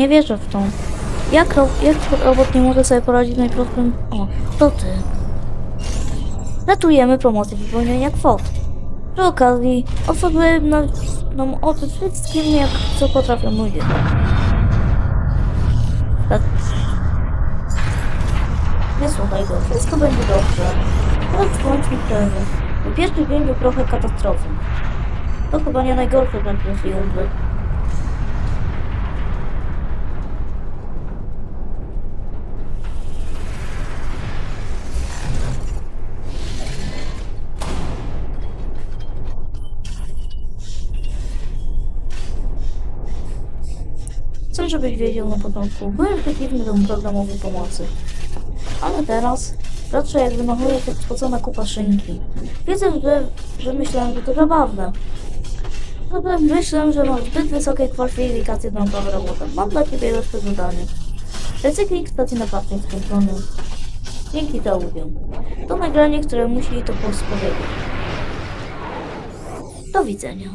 Nie wierzę w to. Jak, ro jak robot nie może sobie poradzić najprostszym... O, to ty. Ratujemy promocję wypełnienia kwot. Przy okazji otworzyłem nam, nam oczy wszystkim, jak co potrafią ludzie. Tak. Nie słuchaj go, wszystko będzie dobrze. Teraz bądź mi pierwszy dzień był trochę katastrofą. To chyba nie najgorsze rzecz, jeśli Chcę, żebyś wiedział na początku. Byłem przeciwny temu programowi pomocy. Ale teraz patrzę, jak wymachuje się spocona kupa szynki. Wiedzę, że, że myślałem, że to zabawne. Zatem myślę, że mam zbyt wysokie kwalifikacje do naprawy robota. Mam dla ciebie jeszcze zadanie. Recykling stacji naprawczej skończony. Dzięki za udział. To nagranie, które musi to powiedzieć. Do widzenia.